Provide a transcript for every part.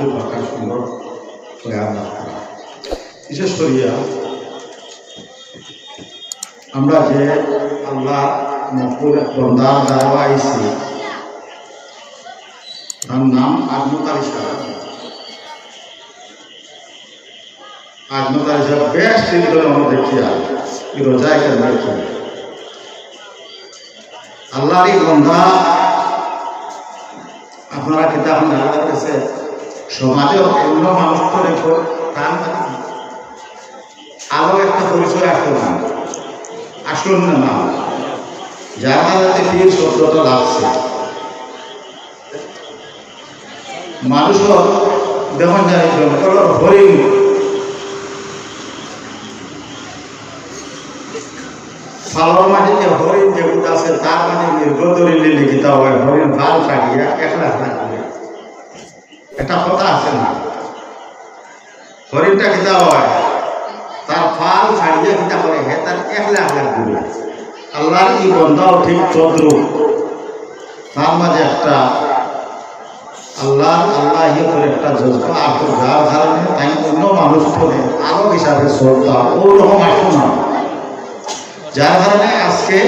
কিছু কথা সুন্দর করে আমরা বিশেষ করিয়া আমরা যে আল্লাহ মকুর বন্দার দ্বারা আইছি তার নাম আত্মতারি সারা আত্মতারি সারা বেশ চিন্তা আমরা দেখিয়া রোজায় কেন দেখি আল্লাহর এই বন্ধা আপনারা কিতাব যাচ্ছে সমাজে অন্য মানুষ তো রেখো তার আরও একটা পরিচয় আসলো না। আসলো না না। মাঝে পীর শব্দটা লাগছে মানুষও দেখুন যায় হরিণ ফালর মাটিতে হরিণ যেগুলো আছে, তার মানে দীর্ঘদরিলে লিখিত হয় হরিণ ভালো থাকিয়া একলা থাকিয়া একটা কথা আছে না? হরিণটা কিতা হয়? তার ফাল ছাড়িয়ে কিতা করে? হে তার একলা একলা দিবে আল্লাহর এই বন্ধাও ঠিক তদ্রুপ। তার মাঝে একটা আল্লাহ আল্লাহ ইয়ে করে একটা জজবা আসো যার কারণে তাই অন্য মানুষ করে আরও হিসাবে শ্রদ্ধা, ওরকম আসো না যার কারণে আজকে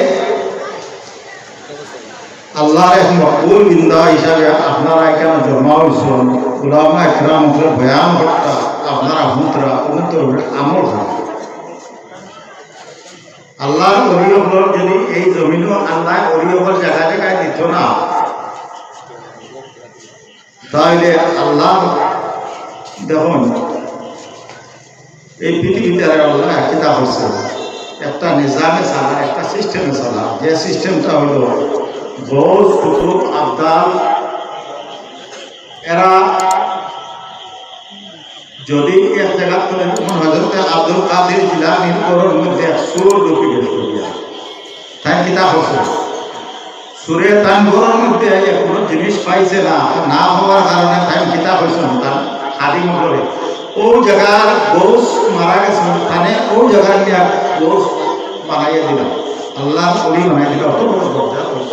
আল্লাহর এক মকবুল বিন্দা হিসাবে আপনারা এখানে জমা হয়েছেন। উলামা একরাম বয়ান ঘটটা আপনারা হুঁতরা উন্নত আমল হয় আল্লাহর অরিয়কর যদি এই জমিনও আল্লাহ অরিয়কর জায়গা দিত না তাহলে আল্লাহ দেখুন, এই পৃথিবীতে আল্লাহ কিতাব হচ্ছে একটা নিজামে চালা একটা সিস্টেমে চালা যে সিস্টেমটা হলো গৌস কুতুব আবদাল এরা যদি এক জায়গা করে তখন হজরত আব্দুল কাদের জিলানির করোর মধ্যে সুর ঢুকে গেছিল তাই কিতাব হচ্ছে? সুরে তান ঘরের মধ্যে কোনো জিনিস পাইছে না না হওয়ার কারণে তাই কিতাব হয়েছে তার খাদিম করে ও জায়গার গোস মারা গেছে তানে ও জায়গার নিয়ে গোস বানাইয়া দিলাম। আল্লাহ করি বানাই দিল অত বড় দরজা অত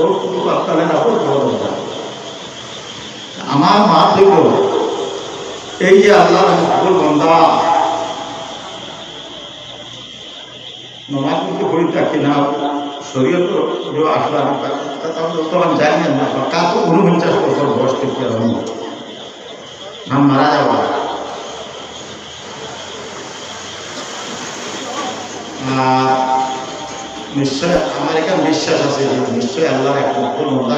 দরজা। আমার মা দেখল এই যে আল্লাহ মকবুল বন্দা, নমাজ কিন্তু করি থাকি না, শরীয়ত जो আসলা তখন জানি না তো উনপঞ্চাশ বছর বয়স থেকে আমি মারা যাওয়া। নিশ্চয় আমার এখানে বিশ্বাস আছে যে নিশ্চয় আল্লাহর এক লক্ষ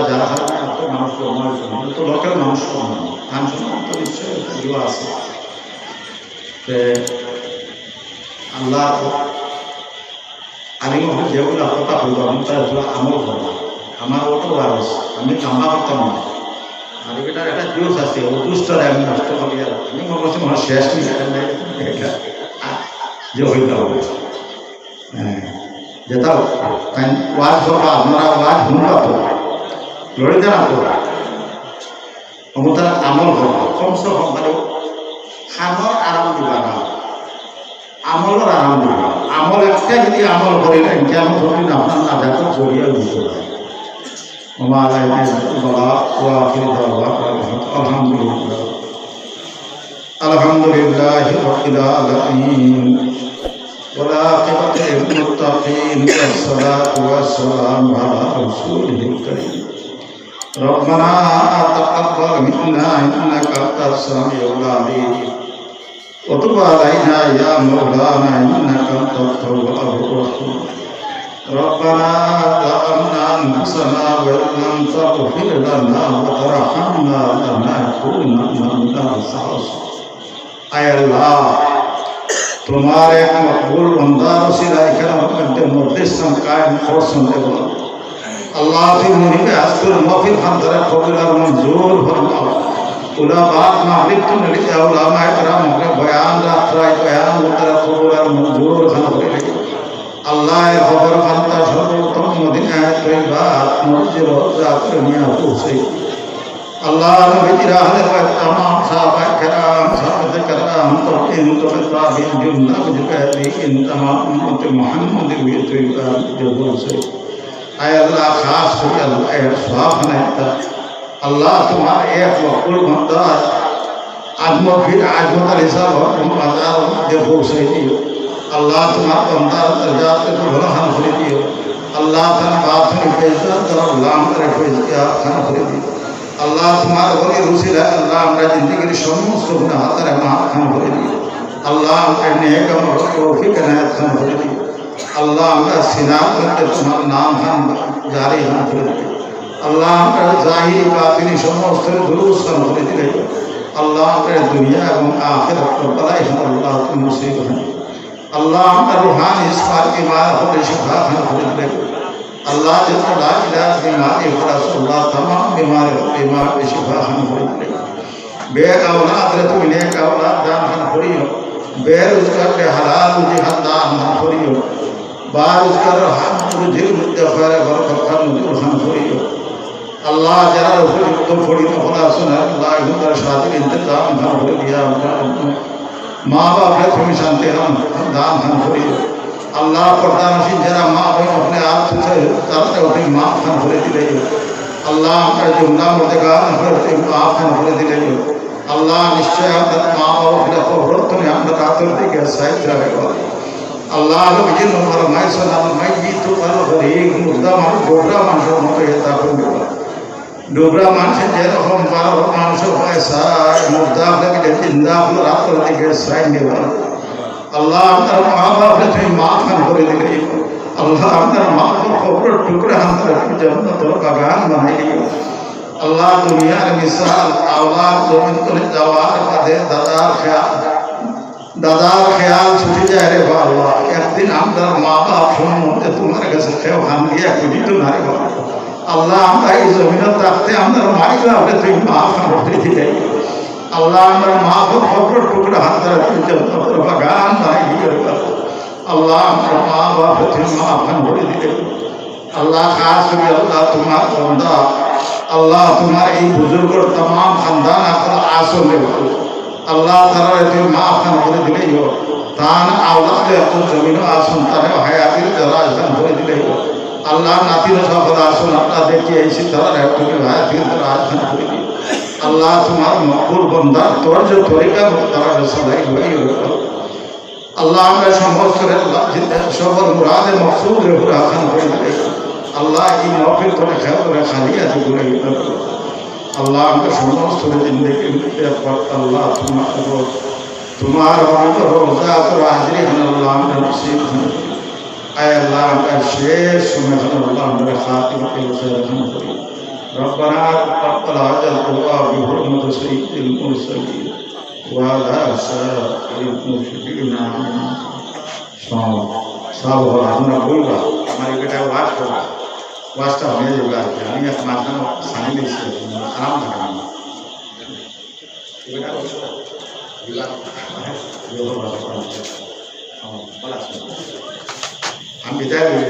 যারা কারণে এত মানুষ মানুষ তো লোকের মানুষ নাম শুনলাম তো নিশ্চয় ইয়ে আছে। আল্লাহ আমি যেগুলো কথা বলব আমি তার আমল করব আমার ওটো বারস আমি কামা করতাম না। আর এটার একটা জোশ আছে, ও আমি নষ্ট করি আমি মনে করছি মনে শেষ নেই। যে হইতে হবে। হ্যাঁ। যেটাও তাই ওয়াজ করবা আপনারা ওয়াজ শুনবা তো লড়িতে না তো অমতারা আমল করবা কমসে কম মানে খানোর আরাম দিবা না আমলের আরাম দিবা আমল একটা যদি আমল করিলেন কেমন ধরুন আপনার না দেখো জড়িয়ে দিতে পারে وما علينا البلاء واخر دعوانا الحمد لله الحمد لله رب العالمين والعاقبة للمتقين والصلاة والسلام على رسوله الكريم ربنا تقبل منا إنك أنت السميع العليم وتب علينا يا مولانا إنك أنت التواب الرحيم ربنا ظلمنا أنفسنا وإن لم تغفر لنا وترحمنا لنكونن من الخاسرين أي الله তোমার এক মকবুল বন্দার সিলা এখানে মকদ্দে মুরদিসান কায়েম করছন দেব আল্লাহ ফি মুরিবে আসতুল মাফিল হামদারা কবুলা মঞ্জুর ফরমাও উলামা মালিকুন লিখে উলামা کرام কে বয়ান রাত্রায় বয়ান মুতারা কবুলা মঞ্জুর ফরমাও আল্লাহ খবর খান্তা সর্বোত্তম মদিনায় তৈবা صلاح الجملة وجبالي تمام أمة محمد ويتوي جبل سيد আয় আল্লাহ খাস করে আল্লাহ এর সওয়াব নেতা আল্লাহ তোমার এক মকবুল বান্দা আজমত ফির আজমতার হিসাব বান্দার যে পৌঁছে দিও আল্লাহ তোমার বান্দার দরজাতে ভালো হাল করে দিও আল্লাহ তার বাপ থেকে ফেজদা তার লাম করে ফেজদা খান করে দিও আল্লাহ তোমার বলে রুসিলা আল্লাহ আমরা জিন্দগির সমস্ত গুনাহ তার মাফ খান اللہ کے حکم اور توفیق عنایت ہم حضرت اللہ کا سنا کر کے تمہارا نام ہم جاری ہم حضرت اللہ کا ظاہری باطنی سمست دروس ہم حضرت رہے اللہ کے دنیا اور آخرت کو بلائی ہم اللہ کی مصیب ہم اللہ کا روحان اس پار کی بار ہم شفا ہم حضرت رہے اللہ جل لا الہ بیماری خلاص اللہ تمام بیمار بیماری شفا ہم حضرت رہے بے اولاد رتو نیک اولاد دان ہم حضرت بیر اس کر کے حلال مجھے حلال منفوری ہو۔ بار اس کر ہم مجھے مجھے غرفت مجھے منفوری ہو۔ اللہ جرا رسول تو فوڑی تو خدا سن اللہ ہوں تر شادی انتظام ہم ہو گیا۔ ماں باپ نے تمہیں شانتے ہم ہم دام ہم ہو۔ اللہ پردہ نشین، جرا ماں بہن اپنے آپ سے تارتے اپنی ماں ہم ہو رہی اللہ کا جمعہ مردگاہ ہم ہو آپ ہم ہو رہی আল্লাহ নিশ্চয় আমাদের মা ফিরে খবর তুমি আমরা থেকে সাইড যাবে আল্লাহ বিজিন নম্বর মাই সোনাম মাই জি তো কাল করে মুর্দা মানুষ ডোবরা মানুষের মতো এটা করবে ডোবরা মানুষের যেরকম বারো মানুষ পয়সা মুর্দা আপনাকে জিন্দা আপনার রাত্র থেকে সাইড নেবে আল্লাহ আপনার মা বাপরে তুমি মা খান করে দিলে আল্লাহ আপনার মা খবর টুকরা আপনার জন্নত বাগান বানাই দিও আল্লাহ দুনিয়ার মিসাল আওলাদ জমিন করে যাওয়ার কাঁধে দাদার খেয়াল দাদার খেয়াল ছুটে যায় রে বাবা একদিন আপনার মা বাপ সম্বন্ধে তোমার কাছে খেয়ে খান দিয়ে খুঁজি তো না রে বাবা আল্লাহ আমরা এই জমিনত থাকতে আপনার মাই বাপরে তুমি মা খান করে দিলে আল্লাহ আমরা মা বাপ খবর টুকরা হাত ধরে তুমি জন্নত বাগান বানাই দিয়ে আল্লাহ আমরা মা বাপ তুমি মা খান করে দিলে আল্লাহ খাস করে আল্লাহ তোমার বন্দা আল্লাহ তোমার এই বুজুর্গর তাম খানদান আপনার আসলে আল্লাহ তারা এতে মা আপনার করে দিলেই হোক। তান আওলাদে এত জমিন আসন তারা হায়াতির যারা আসন করে দিলেই হোক। আল্লাহ নাতির সকল আসন আপনার দেখে এসে তারা তুমি হায়াতির তারা আসন করে দিই আল্লাহ তোমার মকুর বন্ধা তোর যে তরিকা তারা সদাই হয়ে আল্লাহ আমরা সমস্ত সকল মুরাদে মকসুদ রেহুর আসন করে দিলেই আল্লাহ এই মহফিল করে খেয়াল করে খালি আছে ঘুরে আল্লাহ আমরা সমস্ত জিন্দগি আল্লাহ তোমার তোমার রোজা তো হাজিরি হন আল্লাহ আমরা নসিব হন আয় আল্লাহ আমরা শেষ সময় হন আল্লাহ আমরা খাতিম কে রহম করি ربنا تقبل هذا الدعاء بحرمة سيد المرسلين وعلى سائر المرشدين آمين সব আমরা বলবা আমার এটা ওয়াজ করা ওয়াজটা হয়ে যাবে আর কি আমি এক মাঝখানে সানি দিয়েছি আরাম থাকা আমি বিদায় করি